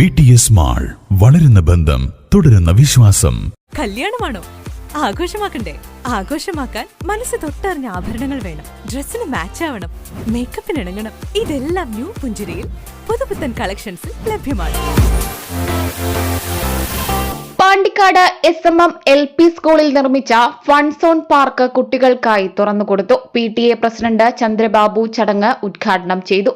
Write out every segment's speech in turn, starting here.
V T S mall വളരുന്ന ബന്ധം തുടരുന്ന വിശ്വാസം. കല്യാണമാണോ? ആഘോഷമാക്കണ്ടേ? ആഘോഷമാക്കാൻ മനസ്സ് തൊട്ടറിഞ്ഞ ആഭരണങ്ങൾ വേണം. ഡ്രസ്സിന് മാച്ച് ആവണം. മേക്കപ്പിന് ഇണങ്ങണം. ഇതെല്ലാം ന്യൂ പുഞ്ചിരിയിൽ പുതുപുത്തൻ കളക്ഷൻസിൽ ലഭ്യമാണ്. Pandikkad S M M L P സ്കൂളിൽ നിർമ്മിച്ച ഫൺസോൺ പാർക്ക് കുട്ടികൾക്കായി തുറന്നുകൊടുത്തു. P T A president Chandrababu ചടങ്ങ് ഉദ്ഘാടനം ചെയ്തു.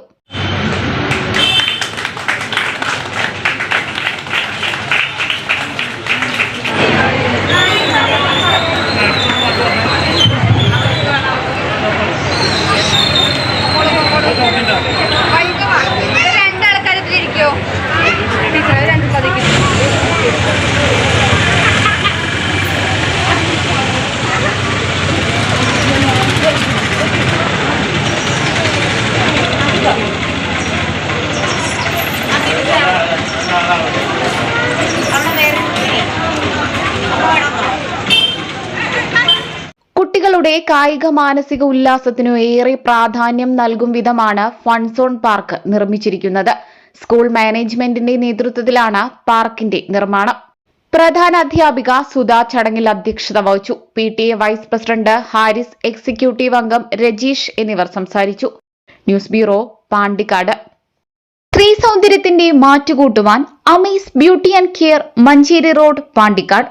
കുട്ടികളുടെ കായിക മാനസിക ഉല്ലാസത്തിനു ഏറെ പ്രാധാന്യം നൽകും വിധമാണ് ഫൺസോൺ പാർക്ക് നിർമ്മിച്ചിരിക്കുന്നത്. സ്കൂൾ മാനേജ്മെന്റിന്റെ നേതൃത്വത്തിലാണ് പാർക്കിന്റെ നിർമ്മാണം. പ്രധാന അധ്യാപിക സുധാ ചടങ്ങിൽ അധ്യക്ഷത വഹിച്ചു. P T A vice president Haris executive അംഗം രജീഷ് എന്നിവർ സംസാരിച്ചു. News bureau Pandikkad. സ്ത്രീ സൗന്ദര്യത്തിന്റെ മാറ്റുകൂട്ടുവാൻ Amees beauty and care Manjeri road Pandikkad.